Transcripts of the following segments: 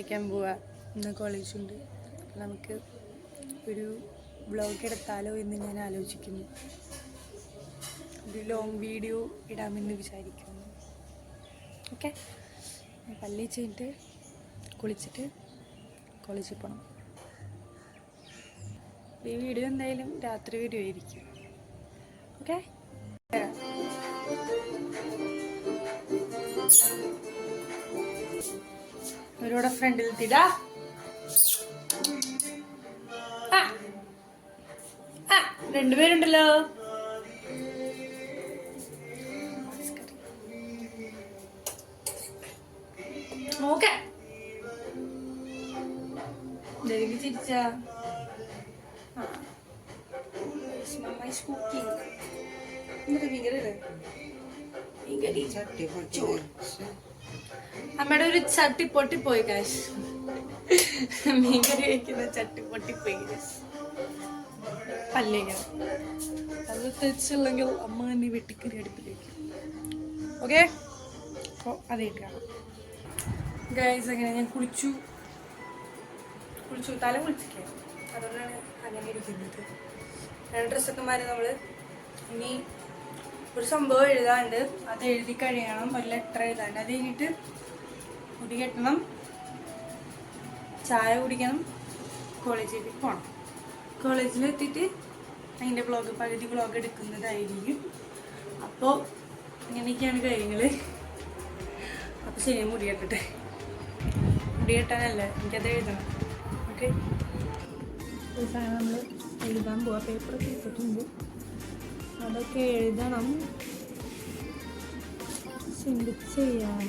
കഴിക്കാൻ പോവാ. ഇന്ന് കോളേജുണ്ട് നമുക്ക് ഒരു ബ്ലോഗ് എടുത്താലോ എന്ന് ഞാൻ ആലോചിക്കുന്നു. ഒരു ലോങ് വീഡിയോ ഇടാമെന്ന് വിചാരിക്കുന്നു. ഓക്കെ പള്ളി ചെയ്തിട്ട് കുളിച്ചിട്ട് കോളേജിൽ പോകണം ഈ വീഡിയോ എന്തായാലും രാത്രി വീഡിയോ ആയിരിക്കും. ഓക്കെ Thank ഫ്രണ്ടിൽ ആ. ആ, രണ്ടുപേരുണ്ടല്ലോ. ഭയങ്കര ദേവിക്ക് ചിരിച്ച. എന്നിട്ട് ഭീകരല്ലേ? ഭീകരി. അമ്മയുടെ ഒരു ചട്ടി പൊട്ടി പൊട്ടിപ്പോയി കാശ് മീൻകറി വയ്ക്കുന്ന ചട്ടി പൊട്ടിപ്പോയി കാശ് പല്ലിങ്ങനെ. അത് തെച്ചില്ലെങ്കിൽ അമ്മ തന്നെ വെട്ടിക്കറി അടുപ്പിലേക്ക് ഓക്കെ അപ്പോൾ അതേക്ക് കാണാം. ഗൈസ് അങ്ങനെ ഞാൻ കുളിച്ചു. കുളിച്ചു. തല കുളിച്ചിട്ടേ അതുകൊണ്ടാണ് അങ്ങനെ ഇരിക്കുന്നത്. ഡ്രസ്സൊക്കെ മാറി നമ്മൾ ഇനി ഒരു സംഭവം എഴുതാണ്ട് അത് എഴുതി കഴിയണം. ഒരു ലെറ്റർ എഴുതാണ്ട് അത് കഴിഞ്ഞിട്ട് മുടി കെട്ടണം. ചായ കുടിക്കണം. കോളേജിലേക്ക് പോകണം കോളേജിൽ എത്തിയിട്ട് അതിന്റെ ബ്ലോഗ് പകുതി ബ്ലോഗ് എടുക്കുന്നതായിരിക്കും. അപ്പോൾ ഇങ്ങനെയൊക്കെയാണ് കാര്യങ്ങൾ അപ്പോൾ ശരി മുടി കെട്ടട്ടെ. മുടി കെട്ടാനല്ല? എനിക്കത് എഴുതണം. ഓക്കെ നമ്മൾ എഴുതാൻ പോവാം. പേപ്പറൊക്കെ എടുത്തിട്ടുണ്ട്. അതൊക്കെ എഴുതണം. ചിന്തിച്ച് ചെയ്യാം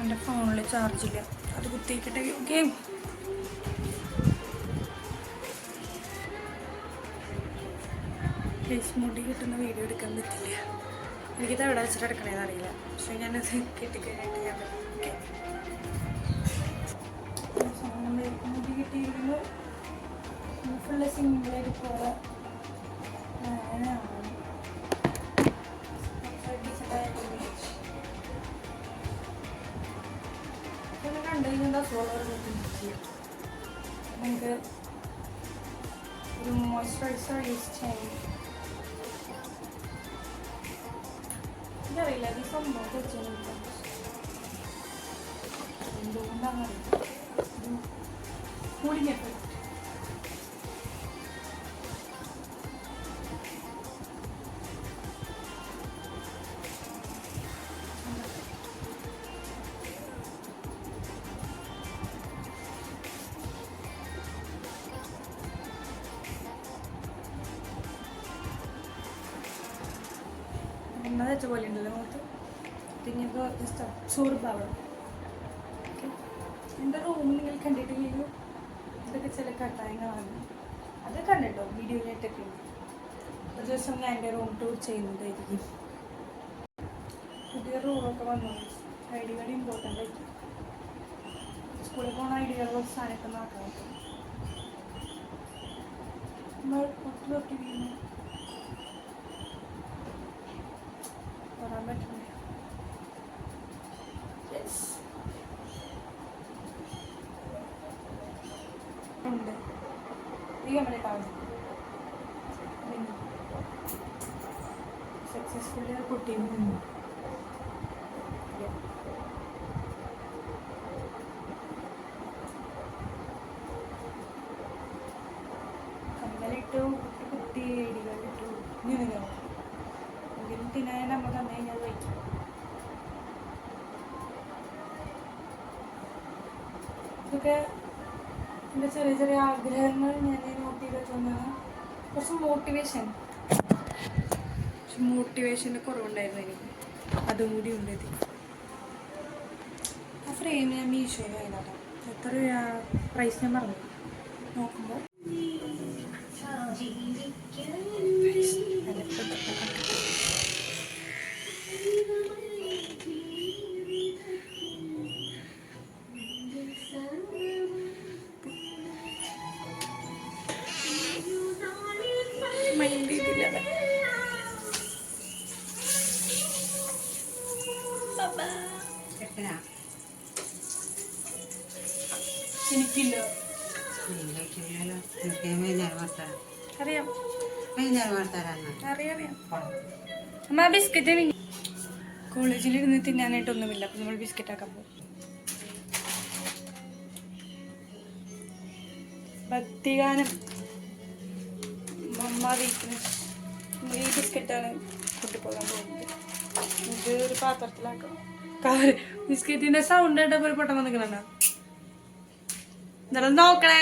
എന്റെ ഫോണിൽ ചാർജില്ല അത് കുത്തിയിക്കട്ടെ ഓക്കെ. ഫേസ് മുടി കിട്ടുന്ന വീഡിയോ എടുക്കാൻ പറ്റില്ല. എനിക്കിത് എവിടെ വെച്ചിട്ട് എടുക്കണേന്ന് അറിയില്ല. പക്ഷെ ഞാനത് കിട്ടിക്കഴിഞ്ഞിട്ട് ഞാൻ ഓക്കെ. കിട്ടിയിരിക്കുന്നു ഫുള്ള് സിംഗിളായിട്ട് പോലെ കണ്ടു കഴിഞ്ഞാൽ ഫോളോവർ നമുക്ക് ഒരു മോയ്സ്ചറൈസർ യൂസ് ചെയ്യും. ഇതറിയില്ല ഈ സംഭവം വെച്ചിട്ടുണ്ട് എന്തുകൊണ്ടാണെന്നറിയില്ല കൂടിങ് എണ്ണ വെച്ച പോലെ ഉണ്ടല്ലോ മുഖത്ത് പിന്നെയൊക്കെ ജസ്റ്റ് അബ്സോർബ് ആവണം ഓക്കെ എന്റെ റൂമിൽ നിങ്ങൾ കണ്ടിട്ടില്ലല്ലോ ഇതൊക്കെ ചില കട്ടായങ്ങളാണ് അത് കണ്ടിട്ടോ വീഡിയോയിലായിട്ടൊക്കെ ഒരു ദിവസം ഞാൻ എന്റെ റൂം ടൂർ ചെയ്യുന്നതായിരിക്കും പുതിയ റൂമൊക്കെ വന്നു ഐ ഡി കാർഡ് ഇമ്പോർട്ടന്റ് ആയിരിക്കും സ്കൂളിൽ പോകുന്ന ഐ ഡി കാർഡ് കുറച്ച് സാധനമൊക്കെ നോക്കാം നമ്മൾ ഒത്തിരി ഒത്തിരി വീണു തൊടാൻ പറ്റുന്നില്ല യെസ് ഉണ്ട്. ഈ നമ്മുടെ കാണും. സക്സസ്ഫുള്ളി കുട്ടിയും കമ്മലിട്ടു കുട്ടി കുത്തി ഇടികളിട്ടു ഇങ്ങനെ എങ്കിലും തിന്നാൻ നമ്മൾ തന്നു എന്റെ ചെറിയ ചെറിയ ആഗ്രഹങ്ങൾ ഞാൻ നോട്ട് ചെയ്ത് വെച്ചൊന്നാണ് കുറച്ച് മോട്ടിവേഷൻ കുറച്ച് മോട്ടിവേഷന്റെ കുറവുണ്ടായിരുന്നു എനിക്ക്. അതും കൂടി ഉണ്ട് ഇത് ആ ഫ്രെയിം ഞാൻ മീഷോയിൽ വാങ്ങിയതാട്ടോ എത്ര പ്രൈസ് ഞാൻ പറഞ്ഞു. നോക്കുമ്പോൾ അറിയാം. അമ്മ ബിസ്ക്കറ്റ് കോളേജിൽ ഇരുന്ന് തിന്നാനായിട്ടൊന്നുമില്ല അപ്പം നമ്മൾ ബിസ്ക്കറ്റ് ആക്കാൻ പോകും ഭക്തിഗാനം. മമ്മ വീക്ക്നെസ് ഈ ബിസ്ക്കറ്റാണ് കൊണ്ടുപോകാൻ പോകുന്നത്. ഇത് ഒരു പാത്രത്തിലാക്കണം. കാര്യം ബിസ്ക്കറ്റിന്റെ സൗണ്ട് കേട്ടപ്പോൾ ഒരു പെട്ടെന്ന് നിൽക്കണ എന്നാലും നോക്കണേ.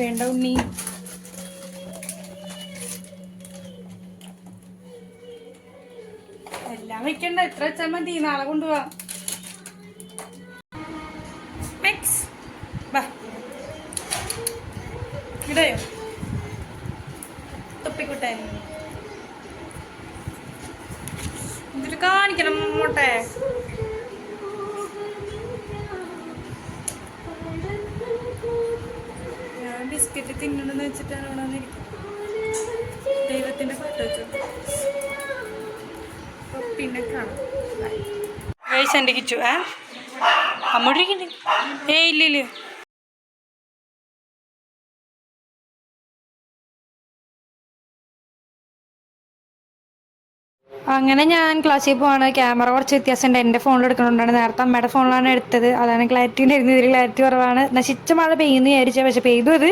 വേണ്ട ഉണ്ണി. എല്ലാം വെക്കണ്ട എത്ര വെച്ചാൽ മതി. നാളെ കൊണ്ടുപോവാ. മിക്സ് ഇടയോ? തൊപ്പിക്കുട്ടൻ എന്നിട്ട് കാണിക്കണം മോട്ടെ. ബിസ്ക്കറ്റ് തിന്നണമെന്ന് വെച്ചിട്ടാണ് ഇവിടെ ദൈവത്തിന്റെ ഫോട്ടോ പിന്നെ കാണാം. വയസ്സെന്റെ കിച്ചു ഏ? അമ്മോട്ടിരിക്കണ്ടേ ഏ ഇല്ല അങ്ങനെ ഞാൻ ക്ലാസ്സിൽ പോവാണ്. ക്യാമറ കുറച്ച് വ്യത്യാസമുണ്ട്. എന്റെ ഫോണിൽ എടുക്കുന്നുണ്ടാണ് നേരത്തെ അമ്മയുടെ ഫോണിലാണ് എടുത്തത്. അതാണ് ക്ലാരിറ്റി ഉണ്ടായിരുന്നു ഇതിൽ ക്ലാരിറ്റി കുറവാണ്. നശിച്ച മഴ പെയ്യുന്നു വിചാരിച്ച. പക്ഷേ പെയ്തു അത്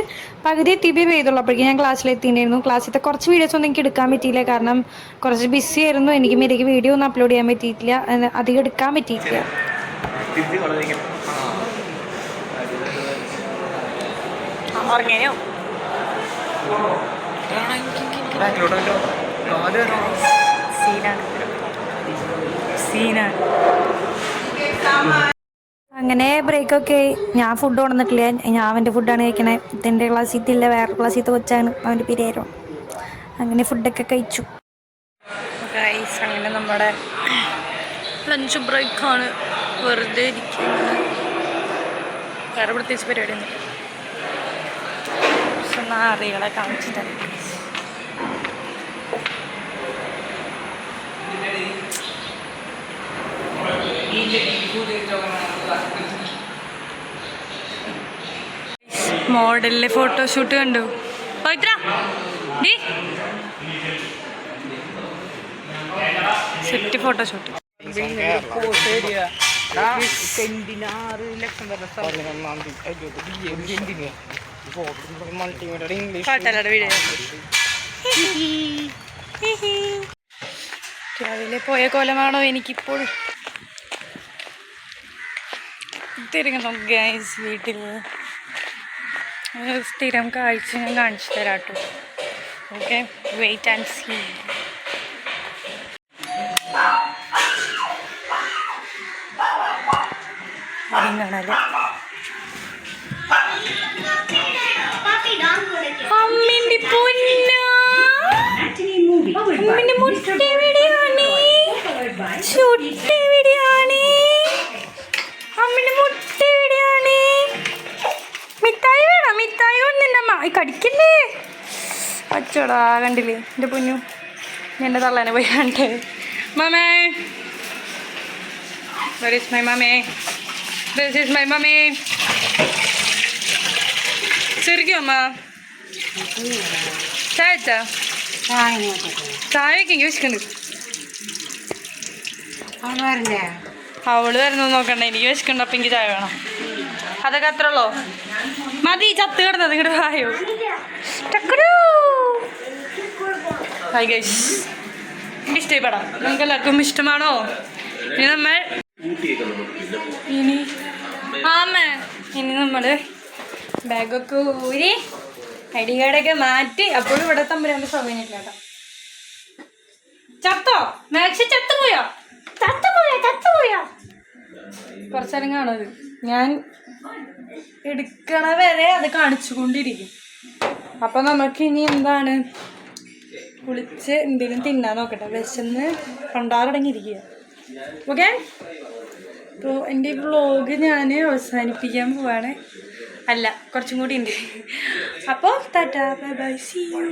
പകുതി എത്തിയപ്പോൾ പെയ്തുള്ളൂ. അപ്പോഴേക്കും ഞാൻ ക്ലാസ്സിൽ എത്തിയിട്ടുണ്ടായിരുന്നു. ക്ലാസ്സിലത്തെ കുറച്ച് വീഡിയോസ് ഒന്നും എനിക്ക് എടുക്കാൻ പറ്റിയില്ല. കാരണം കുറച്ച് ബിസി ആയിരുന്നു. എനിക്ക് മേലേക്ക് വീഡിയോ ഒന്നും അപ്ലോഡ് ചെയ്യാൻ പറ്റിയിട്ടില്ല. അധികം എടുക്കാൻ പറ്റിയിട്ടില്ല. ഉറങ്ങിയോ? സീനാണ്. സീനാണ്. അങ്ങനെ ബ്രേക്കൊക്കെ ഞാൻ ഫുഡ് കൊണ്ടുവന്നിട്ടില്ല. ഞാൻ അവന്റെ ഫുഡാണ് കഴിക്കണേ. ക്ലാസ് ഇല്ല. വേറെ ക്ലാസ്സിൽ കൊച്ചാണ് അവന്റെ പേരേരോ അങ്ങനെ ഫുഡൊക്കെ കഴിച്ചു. അങ്ങനെ നമ്മുടെ ലഞ്ച് ബ്രേക്കാണ് വെറുതെ ഇരിക്കുന്നത് വേറെ പ്രത്യേകിച്ച് പരിപാടിയൊന്നും അറിയാതെ നാറികളെ കാണിച്ചു തരാം മോഡലിലെ ഫോട്ടോഷൂട്ട് കണ്ടു. പവിത്ര ഡി? Set photoshoot. രാവിലെ പോയ കോലമാണോ എനിക്കിപ്പോൾ തിരികണം ഗൈസ് വീട്ടിൽ സ്ഥിരം കാഴ്ച ഞാൻ കാണിച്ചു തരാം കേട്ടോ ഓക്കെ വെയിറ്റ് ആൻഡ് സീ കാണാല്ലേ അമ്മിന്റെ പൊന്ന? അമ്മിന്റെ കടിക്കല്ലേ അച്ചോടാ കണ്ടില്ലേ? എന്റെ പൊന്നു. എന്റെ തള്ളാനെ പോയി കണ്ടേ മമേ. Where is my mommy? This is my mommy. ശരിക്കും അമ്മ? ചായ വെച്ചാ? ചായ ഇങ്ങോട്ട് കൊണ്ടുവാ. ചായയൊക്കെ എനിക്ക് വിശക്കുന്നുണ്ട് അവൾ വരുന്നത് നോക്കണ്ട. എനിക്ക് വിശക്കുന്നുണ്ട് അപ്പം എനിക്ക് ചായ വേണം. അതൊക്കെ അത്ര ഉള്ളോ? മതി ചത്ത് കിടന്നത് ഇങ്ങോട്ട് വായോ. ഇഷ്ടപ്പെടാം. നിങ്ങൾക്ക് എല്ലാവർക്കും ഇഷ്ടമാണോ? ഇനി നമ്മൾ ഇനി ആമേ. ഇനി നമ്മൾ ബാഗൊക്കെ ഊരി ഐ ഡി കാർഡൊക്കെ മാറ്റി അപ്പോഴും ഇവിടെ തമ്പുരാന്റെ സൗകര്യമില്ല കേട്ടോ. ചത്തോ? മാക്സി ചത്തുപോയോ? ചത്തുപോയോ? ചത്തുപോയോ? കുറച്ചേരം കാണത് ഞാൻ എടുക്കണ വരെ അത് കാണിച്ചുകൊണ്ടിരിക്കും. അപ്പൊ നമുക്ക് ഇനി എന്താണ്? കുളിച്ച് എന്തെങ്കിലും തിന്നാൻ നോക്കട്ടെ. വിശന്ന് പണ്ടാറടങ്ങിയിരിക്കുക ഓക്കെ അപ്പോൾ എന്റെ ഈ വ്ളോഗ് ഞാൻ അവസാനിപ്പിക്കാൻ പോവാണ്. അല്ല കുറച്ചും കൂടി ഉണ്ട്. അപ്പോൾ tata bye bye see you